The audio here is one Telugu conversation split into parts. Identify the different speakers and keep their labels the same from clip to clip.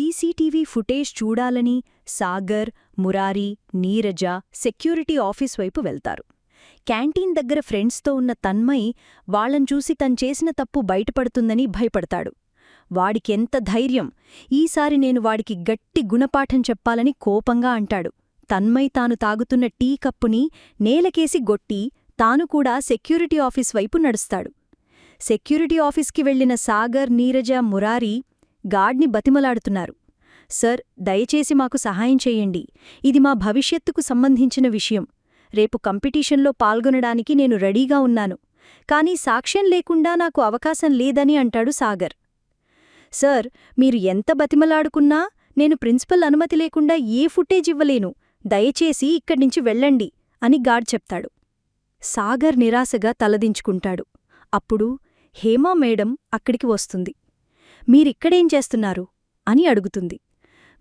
Speaker 1: సీసీటీవీ ఫుటేజ్ చూడాలని సాగర్ మురారి నీరజ సెక్యూరిటీ ఆఫీస్ వైపు వెళ్తారు. క్యాంటీన్ దగ్గర ఫ్రెండ్స్తో ఉన్న తన్మయ్ వాళ్ళని చూసి తను చేసిన తప్పు బయటపడుతుందని భయపడతాడు. వాడికెంత ధైర్యం? ఈసారి నేను వాడికి గట్టి గుణపాఠం చెప్పాలని కోపంగా అంటాడు. తన్మయ్ తాను తాగుతున్న టీ కప్పుని నేలకేసి గొట్టి తాను కూడా సెక్యూరిటీ ఆఫీస్ వైపు నడుస్తాడు. సెక్యూరిటీ ఆఫీస్కి వెళ్ళిన సాగర్ నీరజ మురారి గాడ్ని బతిమలాడుతున్నారు. సర్ దయచేసి మాకు సహాయం చేయండి. ఇది మా భవిష్యత్తుకు సంబంధించిన విషయం. రేపు కంపిటీషన్లో పాల్గొనడానికి నేను రెడీగా ఉన్నాను. కానీ సాక్ష్యం లేకుండా నాకు అవకాశం లేదని అంటాడు సాగర్. సర్ మీరు ఎంత బతిమలాడుకున్నా నేను ప్రిన్సిపల్ అనుమతి లేకుండా ఏ ఫుటేజ్ ఇవ్వలేను. దయచేసి ఇక్కడ్నించి వెళ్ళండి అని గాడ్ చెప్తాడు. సాగర్ నిరాశగా తలదించుకుంటాడు. అప్పుడు హేమా మేడం అక్కడికి వస్తుంది. మీరిక్కడేం చేస్తున్నారు? అని అడుగుతుంది.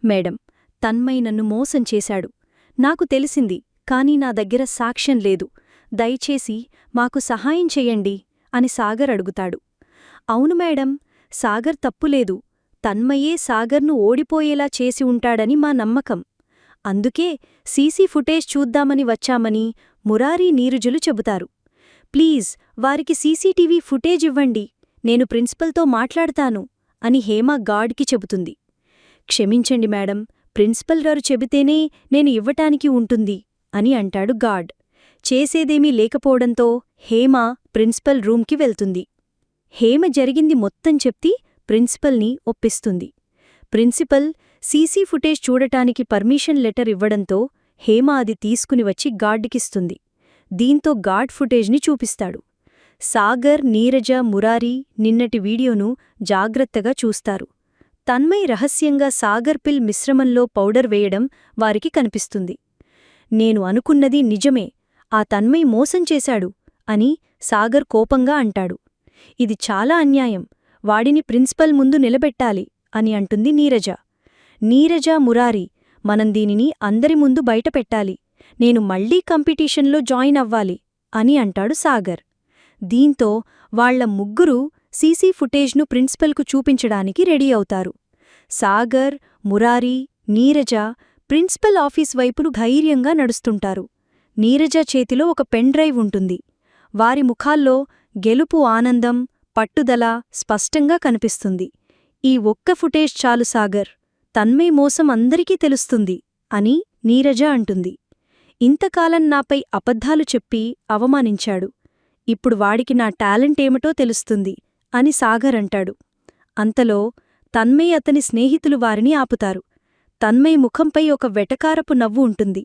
Speaker 1: మేడం తన్మయ్ నన్ను మోసం చేశాడు. నాకు తెలిసింది కాని నా దగ్గర సాక్ష్యం లేదు. దయచేసి మాకు సహాయం చెయ్యండి అని సాగర్ అడుగుతాడు. అవును మేడం సాగర్ తప్పులేదు తన్మయే సాగర్ను ఓడిపోయేలా చేసి ఉంటాడని మా నమ్మకం. అందుకే సీసీ ఫుటేజ్ చూద్దామని వచ్చామని మురారీ నీరుజులు చెబుతారు. ప్లీజ్ వారికి సీసీటీవీ ఫుటేజ్ ఇవ్వండి. నేను ప్రిన్సిపల్తో మాట్లాడతాను. అని హేమ గాడ్కి చెబుతుంది. క్షమించండి మేడం ప్రిన్సిపల్ గారు చెబితేనే నేను ఇవ్వటానికి ఉంటుంది అని అంటాడు గాడ్. చేసేదేమీ లేకపోవడంతో హేమ ప్రిన్సిపల్ రూమ్కి వెళ్తుంది. హేమ జరిగింది మొత్తం చెప్తి ప్రిన్సిపల్ని ఒప్పిస్తుంది. ప్రిన్సిపల్ సీసీ ఫుటేజ్ చూడటానికి పర్మిషన్ లెటర్ ఇవ్వడంతో హేమ అది తీసుకుని వచ్చి గాడ్కిస్తుంది. దీంతో గాడ్ ఫుటేజ్ని చూపిస్తాడు. సాగర్ నీరజ మురారి నిన్నటి వీడియోను జాగ్రత్తగా చూస్తారు. తన్మయ్ రహస్యంగా సాగర్ పిల్ మిశ్రమంలో పౌడర్ వేయడం వారికి కనిపిస్తుంది. నేను అనుకున్నది నిజమే ఆ తన్మయ్ మోసం చేశాడు అని సాగర్ కోపంగా అంటాడు. ఇది చాలా అన్యాయం వాడిని ప్రిన్సిపల్ ముందు నిలబెట్టాలి అని అంటుంది నీరజ. నీరజ మురారి మనం దీనిని అందరి ముందు బయటపెట్టాలి నేను మళ్ళీ కంపిటీషన్లో జాయిన్ అవ్వాలి అని అంటాడు సాగర్. దీంతో వాళ్ళ ముగ్గురూ సీసీ ఫుటేజ్ను ప్రిన్సిపల్కు చూపించడానికి రెడీ అవుతారు. సాగర్ మురారి నీరజ ప్రిన్సిపల్ ఆఫీస్ వైపును ధైర్యంగా నడుస్తుంటారు. నీరజ చేతిలో ఒక పెన్ డ్రైవ్ ఉంటుంది. వారి ముఖాల్లో గెలుపు ఆనందం పట్టుదల స్పష్టంగా కనిపిస్తుంది. ఈ ఒక్క ఫుటేజ్ చాలు సాగర్. తన్మే మోసం అందరికీ తెలుస్తుంది అని నీరజ అంటుంది. ఇంతకాలం నాపై అబద్ధాలు చెప్పి అవమానించాడు. ఇప్పుడు వాడికి నా టాలెంటేమిటో తెలుస్తుంది అని సాగర్ అంటాడు. అంతలో తన్మయ్ అతని స్నేహితులు వారిని ఆపుతారు. తన్మయ్ ముఖంపై ఒక వెటకారపు నవ్వు ఉంటుంది.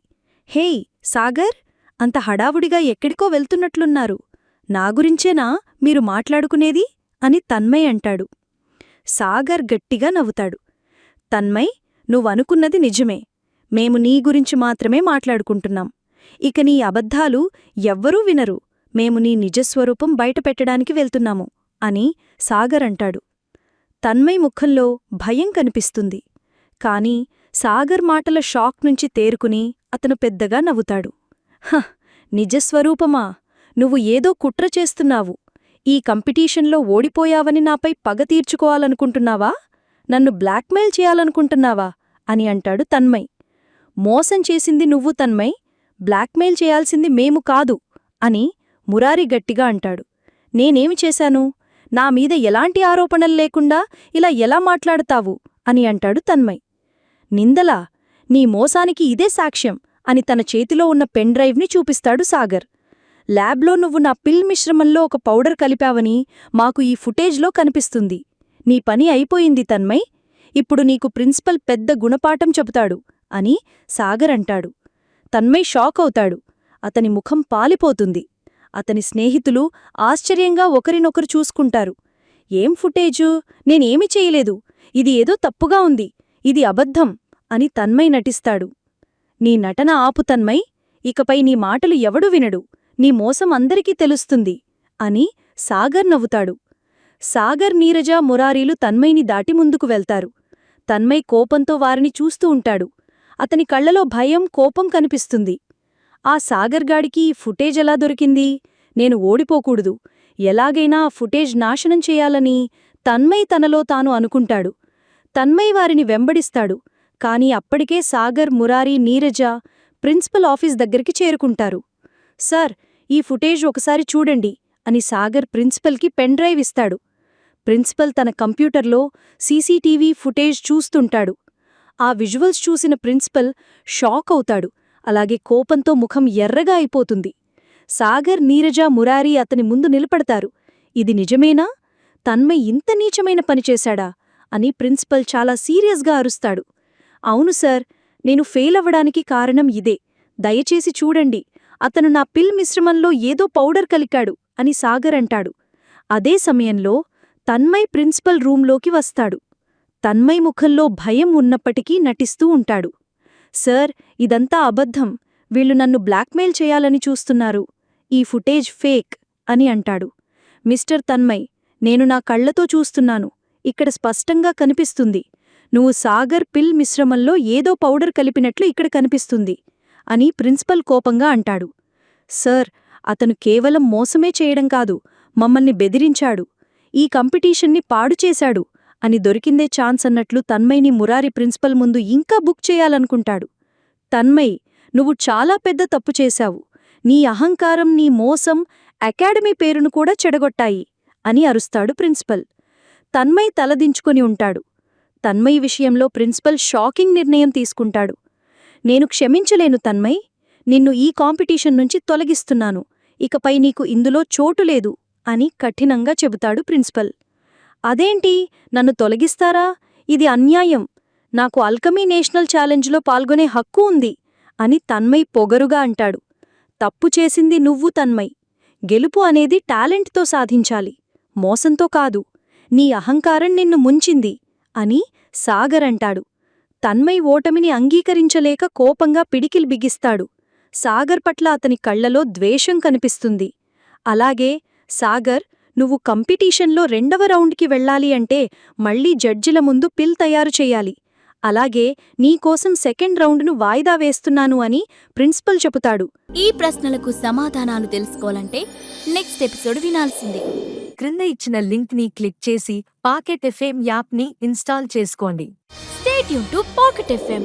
Speaker 1: హేయ్ సాగర్! అంత హడావుడిగా ఎక్కడికో వెళ్తున్నట్లున్నారు. నా గురించేనా మీరు మాట్లాడుకునేది? అని తన్మయ్ అంటాడు. సాగర్ గట్టిగా నవ్వుతాడు. తన్మయ్ నువ్వనుకున్నది నిజమే. మేము నీ గురించి మాత్రమే మాట్లాడుకుంటున్నాం. ఇక నీ అబద్ధాలు ఎవ్వరూ వినరు. మేము నీ నిజస్వరూపం బయటపెట్టడానికి వెళ్తున్నాము అని సాగర్ అంటాడు. తన్మయ్ ముఖంలో భయం కనిపిస్తుంది. కాని సాగర్ మాటల షాక్ నుంచి తేరుకుని అతను పెద్దగా నవ్వుతాడు. హ నిజస్వరూపమా? నువ్వు ఏదో కుట్ర చేస్తున్నావు. ఈ కంపిటీషన్లో ఓడిపోయావని నాపై పగ తీర్చుకోవాలనుకుంటున్నావా? నన్ను బ్లాక్మెయిల్ చేయాలనుకుంటున్నావా? అని అంటాడు తన్మయ్. మోసం చేసింది నువ్వు తన్మయ్. బ్లాక్మెయిల్ చేయాల్సింది మేము కాదు అని మురారి గట్టిగా అంటాడు. నేనేమి చేశాను? నా మీద ఎలాంటి ఆరోపణలు లేకుండా ఇలా ఎలా మాట్లాడతావు? అని అంటాడు తన్మయ్. నిందలా? నీ మోసానికి ఇదే సాక్ష్యం అని తన చేతిలో ఉన్న పెన్డ్రైవ్ని చూపిస్తాడు సాగర్. ల్యాబ్లో నువ్వు నా పిల్ మిశ్రమంలో ఒక పౌడర్ కలిపావని మాకు ఈ ఫుటేజ్లో కనిపిస్తుంది. నీ పని అయిపోయింది తన్మయ్. ఇప్పుడు నీకు ప్రిన్సిపల్ పెద్ద గుణపాఠం చెబుతాడు అని సాగర్ అంటాడు. తన్మయ్ షాక్ అవుతాడు. అతని ముఖం పాలిపోతుంది. అతని స్నేహితులు ఆశ్చర్యంగా ఒకరినొకరు చూసుకుంటారు. ఏం ఫుటేజు? నేనేమి చేయలేదు. ఇది ఏదో తప్పుగా ఉంది. ఇది అబద్ధం అని తన్మయ్ నటిస్తాడు. నీ నటన ఆపు తన్మయ్. ఇకపై నీ మాటలు ఎవడు వినడు. నీ మోసం అందరికీ తెలుస్తుంది అని సాగర్ నవ్వుతాడు. సాగర్ నీరజ మురారీలు తన్మయ్ని దాటి ముందుకు వెళ్తారు. తన్మయ్ కోపంతో వారిని చూస్తూ ఉంటాడు. అతని కళ్ళలో భయం కోపం కనిపిస్తుంది. ఆ సాగర్గాడికి ఈ ఫుటేజ్ ఎలా దొరికింది? నేను ఓడిపోకూడదు. ఎలాగైనా ఆ ఫుటేజ్ నాశనం చేయాలని తన్మయ్ తనలో తాను అనుకుంటాడు. తన్మయ్ వారిని వెంబడిస్తాడు. కాని అప్పటికే సాగర్ మురారి నీరజ ప్రిన్సిపల్ ఆఫీస్ దగ్గరికి చేరుకుంటారు. సార్ ఈ ఫుటేజ్ ఒకసారి చూడండి అని సాగర్ ప్రిన్సిపల్కి పెన్ డ్రైవ్ ఇస్తాడు. ప్రిన్సిపల్ తన కంప్యూటర్లో సీసీటీవీ ఫుటేజ్ చూస్తుంటాడు. ఆ విజువల్స్ చూసిన ప్రిన్సిపల్ షాక్ అవుతాడు. అలాగే కోపంతో ముఖం ఎర్రగా అయిపోతుంది. సాగర్ నీరజ మురారి అతని ముందు నిలబడతారు. ఇది నిజమేనా? తన్మయ్ ఇంత నీచమైన పనిచేశాడా అని ప్రిన్సిపల్ చాలా సీరియస్గా అరుస్తాడు. అవును సార్ నేను ఫెయిల్ అవ్వడానికి కారణం ఇదే. దయచేసి చూడండి అతను నా పిల్ మిశ్రమంలో ఏదో పౌడర్ కలికాడు అని సాగర్ అంటాడు. అదే సమయంలో తన్మయ్ ప్రిన్సిపల్ రూంలోకి వస్తాడు. తన్మయ్ ముఖంలో భయం ఉన్నప్పటికీ నటిస్తూ ఉంటాడు. సార్ ఇదంతా అబద్ధం. వీళ్ళు నన్ను బ్లాక్మెయిల్ చేయాలని చూస్తున్నారు. ఈ ఫుటేజ్ ఫేక్ అని అంటాడు. మిస్టర్ తన్మయ్ నేను నా కళ్ళతో చూస్తున్నాను. ఇక్కడ స్పష్టంగా కనిపిస్తుంది. నువ్వు సాగర్ పిల్ మిశ్రమంలో ఏదో పౌడర్ కలిపినట్లు ఇక్కడ కనిపిస్తుంది అని ప్రిన్సిపల్ కోపంగా అంటాడు. సార్ అతను కేవలం మోసమే చేయడం కాదు మమ్మల్ని బెదిరించాడు. ఈ కంపిటీషన్ని పాడు చేశాడు. అని దొరికిందే ఛాన్స్ అన్నట్లు తన్మయ్ని మురారి ప్రిన్సిపల్ ముందు ఇంకా బుక్ చేయాలనుకుంటాడు. తన్మయ్ నువ్వు చాలా పెద్ద తప్పు చేశావు. నీ అహంకారం నీ మోసం అకాడమీ పేరును కూడా చెడగొట్టాయి అని అరుస్తాడు ప్రిన్సిపల్. తన్మయ్ తలదించుకొని ఉంటాడు. తన్మయ్ విషయంలో ప్రిన్సిపల్ షాకింగ్ నిర్ణయం తీసుకుంటాడు. నేను క్షమించలేను తన్మయ్. నిన్ను ఈ కాంపిటీషన్ నుంచి తొలగిస్తున్నాను. ఇకపై నీకు ఇందులో చోటు లేదు అని కఠినంగా చెబుతాడు ప్రిన్సిపల్. అదేంటి? నన్ను తొలగిస్తారా? ఇది అన్యాయం. నాకు అల్కమీ నేషనల్ ఛాలెంజ్లో పాల్గొనే హక్కు ఉంది అని తన్మయ్ పొగరుగా అంటాడు. తప్పు చేసింది నువ్వు తన్మయ్. గెలుపు అనేది టాలెంట్తో సాధించాలి. మోసంతో కాదు. నీ అహంకారం నిన్ను ముంచింది అని సాగర్ అంటాడు. తన్మయ్ ఓటమిని అంగీకరించలేక కోపంగా పిడికిల్ బిగిస్తాడు. సాగర్ పట్ల అతని కళ్ళలో ద్వేషం కనిపిస్తుంది. అలాగే సాగర్ నువ్వు కంపిటీషన్లో రెండవ రౌండ్కి వెళ్ళాలి అంటే మళ్ళీ జడ్జిల ముందు పిల్ తయారు చెయ్యాలి అలాగే నీకోసం సెకండ్ రౌండ్ను వాయిదా వేస్తున్నాను అని ప్రిన్సిపల్ చెబుతాడు.
Speaker 2: ఈ ప్రశ్నలకు సమాధానాలు తెలుసుకోవాలంటే నెక్స్ట్ ఎపిసోడ్ వినాల్సిందే.
Speaker 3: క్రింద ఇచ్చిన లింక్ని క్లిక్ చేసి పాకెట్ ఎఫ్ఎం యాప్ని ఇన్స్టాల్ చేసుకోండి.
Speaker 2: Stay tuned to Pocket FM.